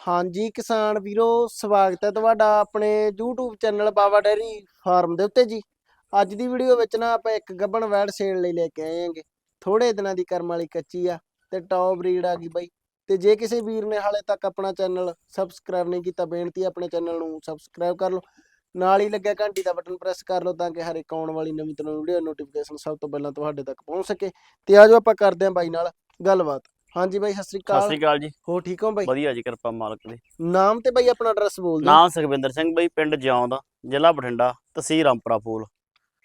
ਹਾਂਜੀ ਕਿਸਾਨ ਵੀਰੋ, ਸਵਾਗਤ ਹੈ ਤੁਹਾਡਾ ਆਪਣੇ YouTube channel Baba dairy farm ਦੇ ਉੱਤੇ ਜੀ। ਅੱਜ ਦੀ ਵੀਡੀਓ ਵਿੱਚ ਨਾ ਆਪਾਂ ਇੱਕ ਗੱਬਣ ਵੈੜ ਸੇਲ ਲਈ ਲੈ ਕੇ ਆਏ ਹਾਂਗੇ। ਥੋੜੇ ਦਿਨਾਂ ਦੀ ਕਰਮ ਵਾਲੀ ਕੱਚੀ ਆ ਤੇ ਟੌਪ ਬਰੀਡ ਆ ਗਈ ਬਾਈ। ਤੇ ਜੇ ਕਿਸੇ ਵੀਰ ਨੇ ਹਾਲੇ ਤੱਕ ਆਪਣਾ ਚੈਨਲ ਸਬਸਕ੍ਰਾਈਬ ਨਹੀਂ ਕੀਤਾ, ਬੇਨਤੀ ਆਪਣੇ ਚੈਨਲ ਨੂੰ ਸਬਸਕ੍ਰਾਈਬ ਕਰ ਲਓ। ਨਾਲ ਹੀ ਲੱਗਿਆ ਘੰਟੀ ਦਾ ਬਟਨ ਪ੍ਰੈਸ ਕਰ ਲਓ ਤਾਂ ਕਿ ਹਰ ਇੱਕ ਆਉਣ ਵਾਲੀ ਨਵੀਂ ਤੋਂ ਵੀਡੀਓ ਨੋਟੀਫਿਕੇਸ਼ਨ ਸਭ ਤੋਂ ਪਹਿਲਾਂ ਤੁਹਾਡੇ ਤੱਕ ਪਹੁੰਚ ਸਕੇ। ਤੇ ਆਜੋ ਆਪਾਂ ਕਰਦੇ ਹਾਂ ਬਾਈ ਨਾਲ ਗੱਲਬਾਤ। ਹਾਂਜੀ ਬਾਈ ਸਤਿ ਸ੍ਰੀ ਸਤਿ ਅਕਾਲ ਸ਼੍ਰੀ ਅਕਾਲ। ਜੀ। ਹੋ ਠੀਕ ਹੋ ਬਾਈ? ਵਧੀਆ ਜੀ ਕਿਰਪਾ ਮਾਲਕ ਦੀ। ਨਾਮ ਤੇ ਬਾਈ ਆਪਣਾ ਐਡਰੈਸ ਬੋਲ ਦਿਓ। ਨਾਮ ਸੁਖਵਿੰਦਰ ਸਿੰਘ ਬਈ ਪਿੰਡ ਜਿਉਂਦ ਜ਼ਿਲ੍ਹਾ ਬਠਿੰਡਾ ਤਹਿਸੀਲ ਰਾਮਪੁਰਾ ਫੂਲ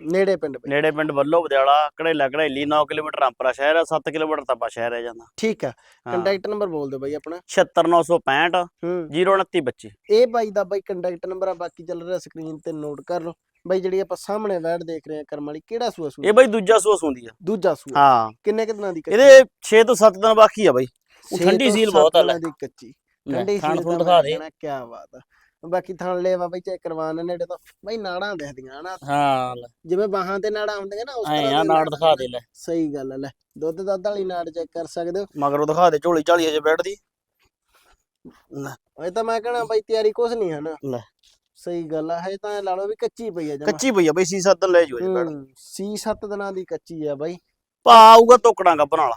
ਨੇੜੇ ਪਿੰਡ ਬਾਈ। ਨੇੜੇ ਪਿੰਡ ਵੱਲੋ ਬਦਿਆਲਾ ਘੜੇਲਾ ਘੜੇਲੀ 9 ਕਿਲੋਮੀਟਰ ਰਾਮਪੁਰਾ ਸ਼ਹਿਰ ਆ 7 ਕਿਲੋਮੀਟਰ ਤਪਾ ਸ਼ਹਿਰ ਹੈ ਜਾਂਦਾ ਠੀਕ ਆ। ਹਾਂ। ਕੰਟੈਕਟ ਨੰਬਰ ਬੋਲ ਦਿਓ ਬਾਈ ਆਪਣਾ। 76965 ਹੂੰ। 029 ਬੱਚੇ ਇਹ ਬਾਈ ਦਾ ਬਾਈ ਕੰਟੈਕਟ ਨੰਬਰ ਆ ਬਾਕੀ ਚੱਲ ਰਿਹਾ ਸਕਰੀਨ ਤੇ ਨੋਟ ਕਰ ਲਓ। ਬਾਈ ਜਿਹੜੀ ਆਪਾਂ ਸਾਹਮਣੇ ਵੈਡ ਦੇਖ ਰਹੇ ਆ ਕਰਮ ਵਾਲੀ ਕਿਹੜਾ ਸੂਆ ਸੂਆ ਇਹ ਬਈ ਦੂਜਾ ਸੂਸ ਹੁੰਦੀ ਆ। ਦੂਜਾ ਸੂਆ। ਹਾਂ। ਕਿੰਨੇ ਕੁ ਦਿਨਾਂ ਦੀ ਇਹਦੇ 6 ਤੋਂ 7 ਦਿਨ ਬਾਕੀ ਆ ਬਈ। ਉਹ ਛੇ ਠੰਡੀ ਤੋਂ ਸੀਲ ਸੱਤ ਬਹੁਤ ਆ ਲੈ। ਦਿਨਾਂ ਦੀ ਕੱਚੀ। ਲੈ, ਠੰਡੀ ਸੀਲ ਖੂਣ ਦਿਖਾ ਦੇ। ਕੀ ਬਾਤ ਆ। ਬਾਕੀ ਥਣ ਲੈਵਾ ਬਾਈ ਚੈੱਕ ਕਰਵਾਉਣ ਨੇੜੇ ਤੋਂ। ਬਾਈ ਨਾੜਾਂ ਦਿਖਦੀਆਂ ਹਨਾ ਹਾਂ ਲੈ, ਜਿਵੇਂ ਬਾਹਾਂ ਤੇ ਨਾੜਾਂ ਹੁੰਦੀਆਂ ਨਾ ਉਸ ਐਂ ਤਰ੍ਹਾਂ ਆ ਦੀਆਂ ਨਾੜ ਦਿਖਾ ਦੇ ਲੈ। ਸਹੀ ਗੱਲ ਆ ਲੈ। ਦੁੱਧ ਦੱਧ ਵਾਲੀ ਨਾੜ ਚੈੱਕ ਕਰ ਸਕਦੇ ਹੋ। ਮਗਰੋਂ ਦਿਖਾ ਦੇ ਝੋਲੀ ਝਾਲੀ ਅਜੇ ਬੈਠਦੀ। ਇਹ ਤਾਂ ਮੈਂ ਕਹਣਾ ਬਾਈ ਤਿਆਰੀ ਕੁਛ ਨਹੀਂ ਹੈ ਨਾ। ਲੈ। ਸਹੀ ਗੱਲ ਆ ਹੈ ਤਾਂ ਲਾ ਲਓ ਵੀ ਕੱਚੀ ਪਈ ਆ ਜਮਾ। ਕੱਚੀ ਪਈ ਆ ਬਈ 6 7 ਦਿਨ ਲੈ ਜੂ ਅਜੇ ਬੈਠ ਸੀ 7 ਦਿਨਾਂ ਦੀ ਕੱਚੀ ਆ ਬਾਈ। ਪਾ ਆਊਗਾ ਟੋਕੜਾ ਗੱਬਣ ਵਾਲਾ।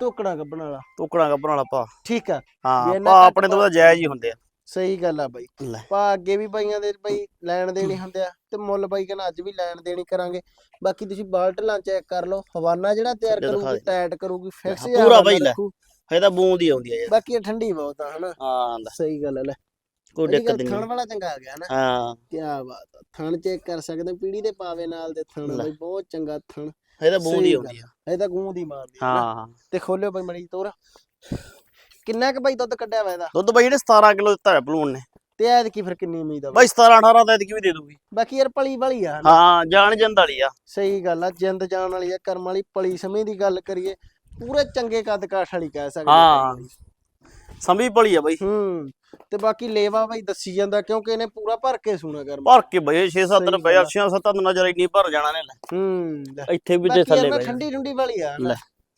ਟੋਕੜਾ ਗੱਬਣ ਵਾਲਾ। ਟੋਕੜਾ ਗੱਬਣ ਵਾਲਾ ਪਾ। ਠੀਕ ਆ। ਹਾਂ ਪਾ ਆਪਣੇ ਤੋਂ ਜਾਇਜ਼ ਹੀ ਹੁੰਦੇ ਆ। ਸਹੀ ਗੱਲ ਆ ਬਾਈ। ਪਾ ਅੱਗੇ ਵੀ ਬਾਈਆਂ ਦੇ ਬਾਈ ਲੈਣ ਦੇਣੀ ਹੁੰਦੇ ਆ ਤੇ ਮੁੱਲ ਬਾਈ ਕਹਿੰਦਾ ਅੱਜ ਵੀ ਲੈਣ ਦੇਣੀ ਕਰਾਂਗੇ। ਬਾਕੀ ਤੁਸੀਂ ਬਾਲਟਲਾਂ ਚੈੱਕ ਕਰ ਲਓ ਹਵਾਨਾ ਜਿਹੜਾ ਤਿਆਰ ਕਰੂਗੀ। ਟਾਈਟ ਕਰੂਗੀ ਫਿਕਸ ਹਾਂ, ਪੂਰਾ ਬਾਈ ਲੈ। ਇਹ ਤਾਂ ਬੂੰਦ ਹੀ ਆਉਂਦੀ ਆ ਯਾਰ। ਬਾਕੀ ਠੰਡੀ ਬਹੁਤ ਆ ਹਨਾ। ਹਾਂ ਸਹੀ ਗੱਲ ਆ ਲੈ। ਕੋਈ ਇਹਦੀ ਦਿੱਕਤ ਗੱਲ ਨਹੀਂ ਥਣ ਵਾਲਾ ਚੰਗਾ ਆ ਗਿਆ ਨਾ। ਹਾਂ। ਕੀ ਬਾਤ ਆ ਥਣ ਚੈੱਕ ਕਰ ਸਕਦੇ ਹੋ, ਪੀੜੀ ਦੇ ਪਾਵੇ ਨਾਲ ਦੇ ਥਣ ਲੈ। ਬਾਈ ਬਹੁਤ ਚੰਗਾ ਥਣ। ਇਹ ਤਾਂ ਬੂੰਦ ਹੀ ਸਹੀ ਆਉਂਦੀ ਆ। ਇਹ ਤਾਂ ਗੂੰ ਦੀ ਮਾਰਦੀ ਆ ਹਨਾ। ਹਾਂ। ਤੇ ਖੋਲਿਓ ਬਾਈ ਮੜੀ ਤੋਰ। ਕਿੰਨਾ ਕੁ ਬਾਈ ਦੁੱਧ ਕੱਢਿਆ ਵਾ ਇਹਦਾ? ਦੁੱਧ ਬਾਈ ਇਹਨੇ 17 ਕਿਲੋ ਦਿੱਤਾ ਹੈ ਭਲੂਣ ਨੇ। ਤੇ ਐਦ ਕੀ ਫਿਰ ਕਿੰਨੀ ਉਮੀਦ ਆ ਬਾਈ? ਬਾਈ 17 18 ਦਾ ਐਤਕੀ ਵੀ ਦੇ ਦੂਗੀ ਬਾਕੀ ਯਾਰ ਪਲੀ ਵਾਲੀ ਆ ਹਨਾ। ਹਾਂ ਜਾਣ ਜੰਦ ਵਾਲੀ ਆ। ਸਹੀ ਗੱਲ ਆ ਜਿੰਦ ਜਾਣ ਵਾਲੀ ਆ ਕਰਮ ਵਾਲੀ ਪਲੀ ਸਮੇਂ ਦੀ ਗੱਲ ਕਰੀਏ। ਪੂਰੇ ਚੰਗੇ ਕੱਦ ਕਾਠ ਵਾਲੀ ਕਹਿ ਸਕਦੇ ਹਾਂ। ਸੰਭੀ ਭਲੀ ਆ ਬਾਈ। ਹੂੰ ਤੇ ਬਾਕੀ ਲੇਵਾ ਬਾਈ ਦੱਸੀ ਜਾਂਦਾ ਕਿਉਂਕਿ ਇਹਨੇ ਪੂਰਾ ਭਰ ਕੇ ਸੁਣਾ ਕਰਮ ਭਰ ਕੇ ਬਈ 6-7 ਦਿਨ ਸਹੀ ਪਏ ਗੱਲ ਆ। 6-7 ਦਿਨ ਨਜ਼ਰ ਇੰਨੀ ਭਰ ਜਾਣਾ ਨੇ। ਹੂੰ ਲੈ। ਇੱਥੇ ਵੀ ਤੇ ਥੱਲੇ ਪਏ ਠੰਡੀ ਠੰਡੀ ਵਾਲੀ ਆ।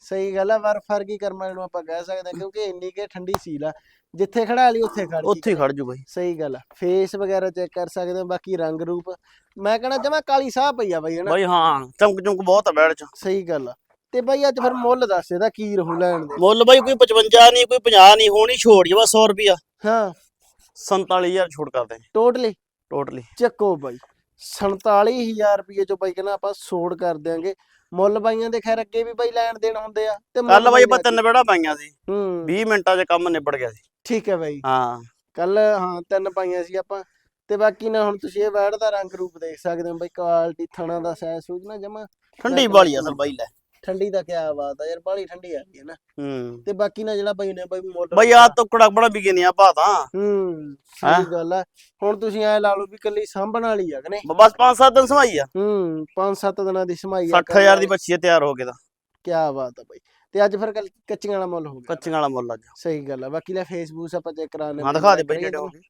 ਸਹੀ ਗੱਲ ਆ ਵਰ ਫਰਕੀ ਕਰਮਾਂ ਨੂੰ ਆਪਾਂ ਕਹਿ ਸਕਦੇ ਹਾਂ ਕਿਉਂਕਿ ਇੰਨੀ ਕੇ ਠੰਡੀ ਸੀਲ ਆ। ਜਿੱਥੇ ਖੜਾ ਲਈ ਉੱਥੇ ਖੜ ਉੱਥੇ ਖੜ ਜੂ ਬਾਈ। ਸਹੀ ਗੱਲ ਆ ਫੇਸ ਵਗੈਰਾ ਚੈੱਕ ਕਰ ਸਕਦੇ ਹੋ ਬਾਕੀ ਰੰਗ ਰੂਪ। ਮੈਂ ਕਹਣਾ ਜਮਾ ਕਾਲੀ ਸਾਹ ਪਈ ਆ ਬਾਈ ਹਨਾ ਬਾਈ ਹਾਂ ਚਮਕ ਚਮਕ ਬਹੁਤ ਆ ਬੈੜ ਚ। ਸਹੀ ਗੱਲ ਆ। ਤੇ ਬਾਈ ਅੱਜ ਫਿਰ ਮੁੱਲ ਦੱਸ ਇਹਦਾ ਕੀ ਰਹੂ ਲੈਣ ਦੇ। ਮੁੱਲ ਬਾਈ ਕੋਈ 55 ਨਹੀਂ ਕੋਈ 50 ਨਹੀਂ ਹੋਣੀ ਛੋੜ ਜੀ ਬਸ 100 ਰੁਪਿਆ ਹਾਂ 47000 ਛੋੜ ਕਰਦੇ ਟੋਟਲੀ ਟੋਟਲੀ ਚੱਕੋ ਬਾਈ। 47000 ਰੁਪਏ ਚੋਂ ਬਾਈ ਕਹਿੰਦਾ ਆਪਾਂ ਸੋੜ ਕਰ ਦਿਆਂਗੇ। ਮੁੱਲ ਬਾਈਆਂ ਦੇ ਖੈਰ ਅੱਗੇ ਵੀ ਬਾਈ ਲੈਣ ਦੇਣ ਹੁੰਦੇ ਆ ਤੇ ਕੱਲ ਬਾਈ ਆਪਾਂ ਤਿੰਨ ਬੇੜਾ ਪਾਈਆਂ ਸੀ। ਹੂੰ। 20 ਮਿੰਟਾਂ 'ਚ ਕੰਮ ਨਿਬੜ ਗਿਆ ਸੀ। ਠੀਕ ਹੈ ਬਾਈ। ਹਾਂ। ਕੱਲ ਹਾਂ ਤਿੰਨ ਪਾਈਆਂ ਸੀ ਆਪਾਂ। ਤੇ ਬਾਕੀ ਨਾ ਹੁਣ ਤੁਸੀਂ ਇਹ ਵੈੜ ਦਾ ਰੰਗ ਰੂਪ ਦੇਖ ਸਕਦੇ ਹੋ ਬਾਈ। ਕੁਆਲਿਟੀ ਥਣਾ ਦਾ ਸਾਈਜ਼ ਸੂਝ ਨਾ ਜਮਾ। ਠੰਡੀ ਵਾਲੀ ਅਸਲ ਬਾਈ ਲੈ। ਠੰਡੀ ਦਾ ਕਿਆ ਬਾਤ ਆ ਯਾਰ ਬਾਲੀ ਠੰਡੀ ਆ ਗਈ ਹੈ ਨਾ। ਹੂੰ। ਤੇ ਬਾਕੀ ਨਾ ਜਿਹੜਾ ਬਾਈ ਨੇ ਬਾਈ ਮੁੱਲ ਬਾਈ ਆ ਟੁਕੜਾ ਬੜਾ ਵਿਕੇ ਨਹੀਂ ਆ ਭਾਤਾਂ ਹੂੰ? ਸਹੀ ਗੱਲ ਆ। ਹੁਣ ਤੁਸੀਂ ਐ ਲਾ ਲਓ ਵੀ ਕੱਲੀ ਸਾਂਭਣ ਵਾਲੀ ਆ ਕਿ ਨਹੀਂ? ਬਸ 5-7 ਦਿਨ ਸਮਾਈ ਆ। ਹੂੰ 5-7 ਦਿਨਾਂ ਦੀ ਸਮਾਈ ਆ 60000 ਦੀ ਬੱਚੀ ਤਿਆਰ ਹੋ ਕੇ ਤਾਂ। ਕੀ ਬਾਤ ਆ ਬਾਈ। ਤੇ ਅੱਜ ਫਿਰ ਕੱਲ ਕੱਚੀਆਂ ਵਾਲਾ ਮੁੱਲ ਹੋ ਗਿਆ। ਕੱਚੀਆਂ ਵਾਲਾ ਮੁੱਲ ਅੱਜ। ਸਹੀ ਗੱਲ ਆ। ਬਾਕੀ ਲੈ ਫੇਸਬੁੱਕ ਆਪਾਂ ਚੈੱਕ ਕਰਾਣੇ ਹਾਂ ਦਿਖਾ ਦੇ ਬਾਈ ਜਿਹੜੇ ਹੋ ਗਏ।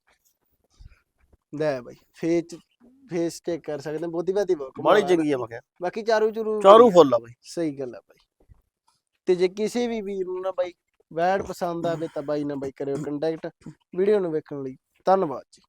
ਲੈ ਬਾਈ ਫੇਸ ਫੇਸ ਚੈੱਕ ਕਰ ਸਕਦੇ ਬਹੁਤੀ ਬਾਤੀ ਬਹੁਤ ਆ। ਚੰਗੀ ਆ ਮੈਂ ਕਿਹਾ। ਬਾਕੀ ਚਾਰੂ ਚਰੂ ਚਾਰੂ ਫੁੱਲ ਆ ਬਾਈ। ਸਹੀ ਗੱਲ ਆ ਬਾਈ। ਤੇ ਜੇ ਕਿਸੇ ਵੀ ਵੀਰ ਨੂੰ ਨਾ ਬਾਈ ਵੈਡ ਪਸੰਦ ਆਵੇ ਤਾਂ ਬਾਈ ਨਾਲ ਬਾਈ ਕਰਿਓ ਕੰਟੈਕਟ ਵੀਡੀਓ ਨੂੰ ਵੇਖਣ ਲਈ ਧੰਨਵਾਦ ਜੀ।